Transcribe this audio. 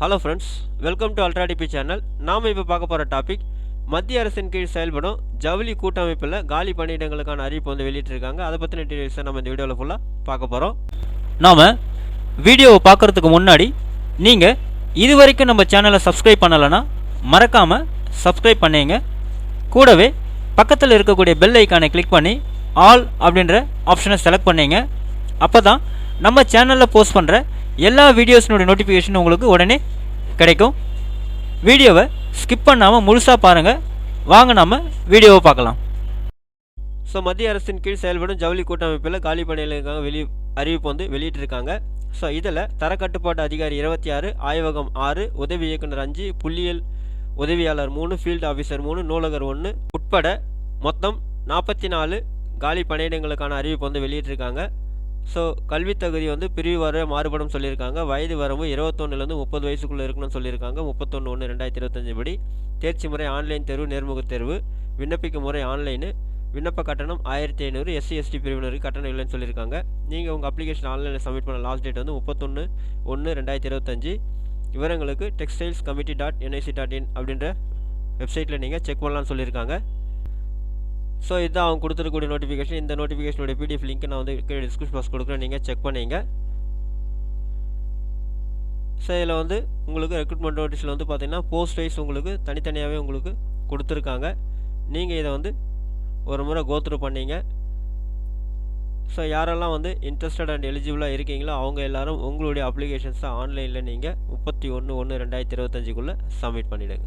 Hello friends welcome to அல்ட்ராடிபி channel நாம் இப்போ பார்க்க போகிற டாபிக் மத்திய அரசின் கீழ் செயல்படும் ஜவுளி கூட்டமைப்பில் காலி பணியிடங்களுக்கான அறிவிப்பு வந்து வெளியிட்டிருக்காங்க. அதை பற்றின டீடைல்ஸை நம்ம இந்த வீடியோவில் ஃபுல்லாக பார்க்க போகிறோம் நாம் வீடியோவை பார்க்குறதுக்கு முன்னாடி நீங்கள் இது வரைக்கும் நம்ம சேனலை சப்ஸ்கிரைப் பண்ணலைன்னா மறக்காமல் சப்ஸ்கிரைப் பண்ணீங்க. கூடவே பக்கத்தில் இருக்கக்கூடிய பெல் ஐக்கானை கிளிக் பண்ணி ஆல் அப்படின்ற ஆப்ஷனை செலக்ட் பண்ணீங்க. அப்போ தான் நம்ம சேனலில் போஸ்ட் பண்ணுற எல்லா வீடியோஸினுடைய நோட்டிஃபிகேஷன் உங்களுக்கு உடனே கிடைக்கும். வீடியோவை ஸ்கிப் பண்ணாமல் முழுசாக பாருங்கள் வாங்க நாம் வீடியோவை பார்க்கலாம். ஸோ மத்திய அரசின் கீழ் செயல்படும் ஜவுளி கூட்டமைப்பில் காலி பணிகளுக்காக வெளி அறிவிப்பு வந்து வெளியிட்டிருக்காங்க. ஸோ இதில் தரக்கட்டுப்பாட்டு அதிகாரி இருபத்தி ஆறு ஆய்வகம் ஆறு உதவி இயக்குனர் அஞ்சு புள்ளியியல் உதவியாளர் மூணு ஃபீல்டு ஆஃபீஸர் மூணு நூலகர் ஒன்று உட்பட மொத்தம் நாற்பத்தி நாலு காலி பணியிடங்களுக்கான அறிவிப்பு வந்து வெளியிட்டிருக்காங்க. ஸோ கல்வித் தகுதி வந்து பிரிவு வர மாறுபடும் சொல்லியிருக்காங்க. வயது வரம்பு இருபத்தொன்னுலேருந்து முப்பது வயசுக்குள்ளே இருக்கணும்னு சொல்லியிருக்காங்க. முப்பத்தொன்று ஒன்று ரெண்டாயிரத்தி இருபத்தஞ்சு படி. தேர்ச்சி முறை ஆன்லைன் தேர்வு நேர்முகத் தேர்வு. விண்ணப்பிக்கும் முறை ஆன்லைனு. விண்ணப்ப கட்டணம் ஆயிரத்தி ஐநூறு எஸ்சி எஸ்டி பிரிவினருக்கு கட்டணம் இல்லைன்னு சொல்லியிருக்காங்க. நீங்கள் உங்கள் அப்ளிகேஷன் ஆன்லைனில் சப்மிட் பண்ண லாஸ்ட் டேட் வந்து முப்பத்தொன்று ஒன்று ரெண்டாயிரத்தி இருபத்தஞ்சி. விவரங்களுக்கு textiles committee dot NIC dot in அப்படின்ற வெப்சைட்டில் நீங்கள் செக் பண்ணலான்னு சொல்லியிருக்காங்க. ஸோ இதுதான் அவங்க கொடுத்துருக்கூடிய நோட்டிஃபிகேஷன் இந்த நோட்டிஃபிகேஷனுடைய பிடிஎஃப் லிங்க் நான் வந்து கீழே டிஸ்கிரிப்ஷன் பாக்ஸ் கொடுக்குறேன். நீங்கள் செக் பண்ணிங்க. ஸோ இதில் வந்து உங்களுக்கு ரெக்ரூட்மெண்ட் நோட்டீஸில் வந்து பார்த்தீங்கன்னா போஸ்ட் வைஸ் உங்களுக்கு தனித்தனியாகவே உங்களுக்கு கொடுத்துருக்காங்க. நீங்கள் இதை வந்து ஒரு முறை கோத்ரூ பண்ணீங்க. ஸோ யாரெல்லாம் வந்து இன்ட்ரெஸ்டட் அண்ட் எலிஜிபிளாக இருக்கீங்களோ அவங்க எல்லாரும் உங்களுடைய அப்ளிகேஷன்ஸை ஆன்லைனில் நீங்கள் முப்பத்தி ஒன்று ஒன்று ரெண்டாயிரத்தி இருபத்தஞ்சுக்குள்ளே சப்மிட் பண்ணிவிடுங்க